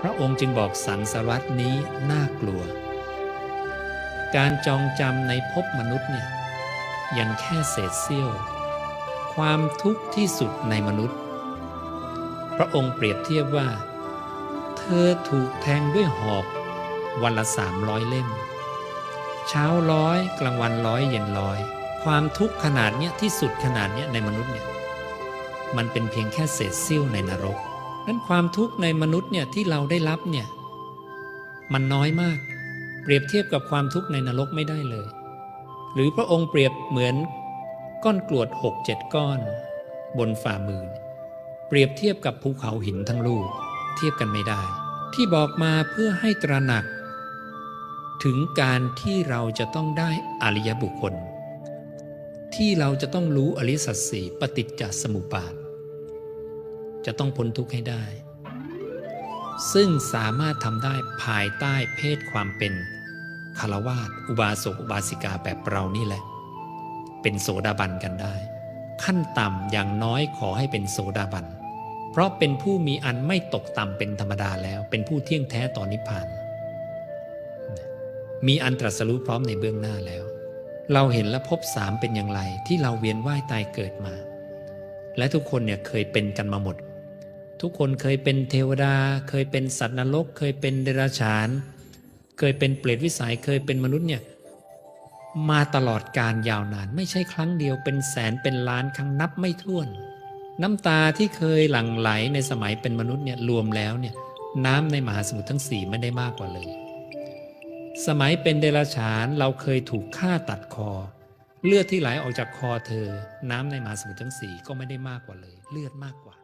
พระองค์จึงบอกสังสารวัตนี้น่ากลัว การจองจำในภพมนุษย์เนี่ยยังแค่เศษเสี้ยว ความทุกข์ที่สุดในมนุษย์ พระองค์เปรียบเทียบว่า เธอถูกแทงด้วยหอกวันละสามร้อยเล่ม เช้าร้อยกลางวันร้อยเย็นร้อย ความทุกข์ขนาดเนี้ยที่สุดขนาดเนี้ยในมนุษย์เนี่ยมันเป็นเพียงแค่เศษเสี้ยวในนรก นั้นความทุกข์ในมนุษย์เนี่ยที่เราได้รับเนี่ยมันน้อยมาก เปรียบเทียบกับความทุกข์ในนรกไม่ได้เลย หรือพระองค์เปรียบเหมือนก้อนกรวดหกเจ็ดก้อน บนฝ่ามือ เปรียบเทียบกับภูเขาหินทั้งลูก เทียบกันไม่ได้ ที่บอกมาเพื่อให้ตระหนัก ถึงการที่เราจะต้องได้อริยบุคคล ที่เราจะต้องรู้อริสัจสี่ปฏิจจสมุปบาท จะต้องพ้นทุกข์ให้ได้ ซึ่งสามารถทำได้ภายใต้เพศความเป็นคารวาสอุบาสกอุบาสิกาแบบเรานี่แหละ เป็นโสดาบันกันได้ ขั้นต่ำอย่างน้อยขอให้เป็นโสดาบัน เพราะเป็นผู้มีอันไม่ตกต่ำเป็นธรรมดาแล้ว เป็นผู้เที่ยงแท้ต่อนิพพาน มีอันตรัสรู้พร้อมในเบื้องหน้าแล้ว เราเห็นและพบสามเป็นอย่างไรที่เราเวียนว่ายตายเกิดมา และทุกคนเนี่ยเคยเป็นกันมาหมด ทุกคนเคยเป็นเทวดา เคยเป็นสัตว์นรก เคยเป็นเดรัจฉาน เคยเป็นเปรตวิสัยเคยเป็นมนุษย์เนี่ยมาตลอดการยาวนาน ไม่ใช่ครั้งเดียวเป็นแสนเป็นล้านครั้งนับไม่ถ้วน น้ำตาที่เคยหลั่งไหลในสมัยเป็นมนุษย์เนี่ยรวมแล้วเนี่ยน้ำในมหาสมุทรทั้งสี่ไม่ได้มากกว่าเลย สมัยเป็นเดรัจฉานเราเคยถูกฆ่าตัดคอ เลือดที่ไหลออกจากคอเธอ น้ำในมหาสมุทรทั้งสี่ก็ไม่ได้มากกว่าเลย เลือดมากกว่า